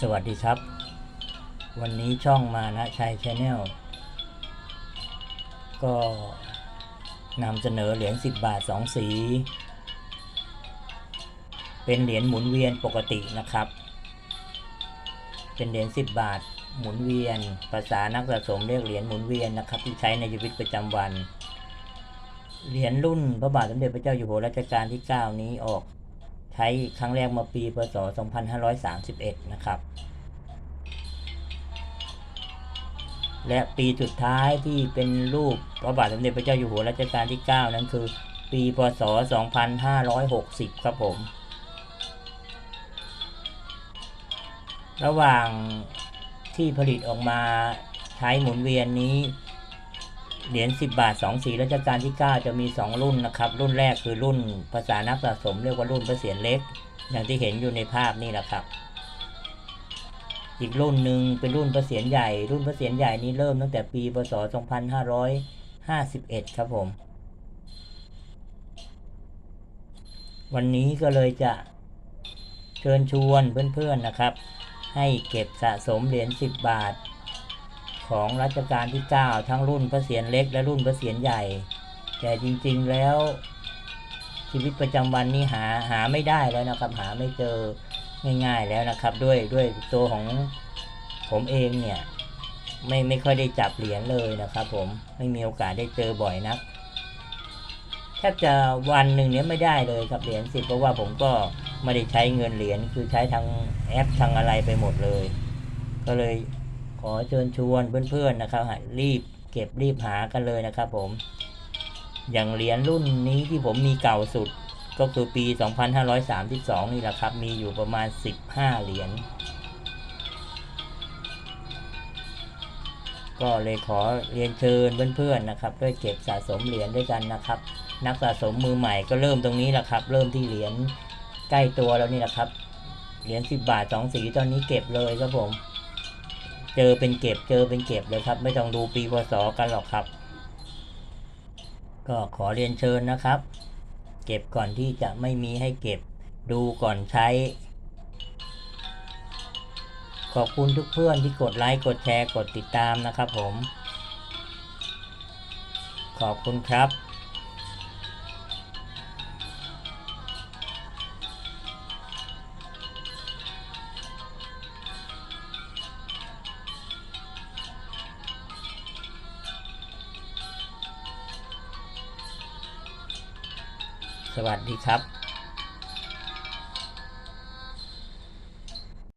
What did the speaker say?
สวัสดีครับ วันนี้ช่องมานะชัยชาแนลก็นำเสนอเหรียญ 10 บาท 2 สี เป็นเหรียญหมุนเวียนปกตินะครับ เป็นเหรียญ 10 บาทหมุนเวียน ภาษานักสะสมเรียกเหรียญหมุนเวียนนะครับ ที่ใช้ในชีวิตประจำวัน เหรียญรุ่นพระบาทสมเด็จพระเจ้าอยู่หัวรัชกาลที่ 9 นี้ออก ใช้ครั้งแรกมาปีพศ 2531 นะครับ และปีสุดท้ายที่เป็นรูปพระบาทสมเด็จพระเจ้าอยู่หัวรัชกาลที่ 9 นั้นคือ ปีพศ 2560 ครับผม ระหว่างที่ผลิตออกมาใช้หมุนเวียนนี้ เหรียญ10 บาท 2 สีรัชกาลที่ 9 จะมี 2 รุ่นนะครับ รุ่นแรกคือรุ่นภาษานักสะสมเรียกว่ารุ่นพระเศียรเล็ก อย่างที่เห็นอยู่ในภาพนี่แหละครับ อีกรุ่นหนึ่งเป็นรุ่นพระเศียรใหญ่ รุ่นพระเศียรใหญ่นี้เริ่มตั้งแต่ปีพศ 2551 ครับผม วันนี้ก็เลยจะเชิญชวนเพื่อนๆนะครับ ให้เก็บสะสมเหรียญ10 บาท ของรัชกาลที่ 9 ทั้งรุ่นพระเศียรเล็กและรุ่นพระเศียรใหญ่ แต่จริงๆแล้วชีวิตประจำวันนี้หาหาไม่ได้แล้วนะครับ หาไม่เจอง่ายๆแล้วนะครับ ด้วยด้วยตัวของผมเองเนี่ยไม่ไม่ค่อยได้จับเหรียญเลยนะครับผมไม่มีโอกาสได้เจอบ่อยนักแทบจะวันหนึ่งเนี้ยไม่ได้เลยครับเหรียญสิบเพราะว่าผมก็ไม่ได้ใช้เงินเหรียญคือใช้ทางแอปทางอะไรไปหมดเลย ก็เลย อเชิญชวนเพื่อนๆนะครับรีบเก็บรีบหากันเลยนะครับผม อย่างเหรียญรุ่นนี้ที่ผมมีเก่าสุดก็คือปี 2532 นี่แหละครับ มีอยู่ประมาณ 15 เหรียญ ก็เลยขอเรียนเชิญเพื่อนๆนะครับ ด้วยเก็บสะสมเหรียญด้วยกันนะครับ นักสะสมมือใหม่ก็เริ่มตรงนี้แหละครับ เริ่มที่เหรียญใกล้ตัวแล้วนี่แหละครับ เหรียญ 10 บาท 2 สีตอนนี้เก็บเลยครับผม เจอเป็นเก็บเจอเป็นเก็บเลยครับ ไม่ต้องดูปีพศกันหรอกครับ ก็ขอเรียนเชิญนะครับ เก็บก่อนที่จะไม่มีให้เก็บ ดูก่อนใช้ ขอบคุณทุกเพื่อนที่กดไลค์กดแชร์กดติดตามนะครับผม ขอบคุณครับ สวัสดีครับ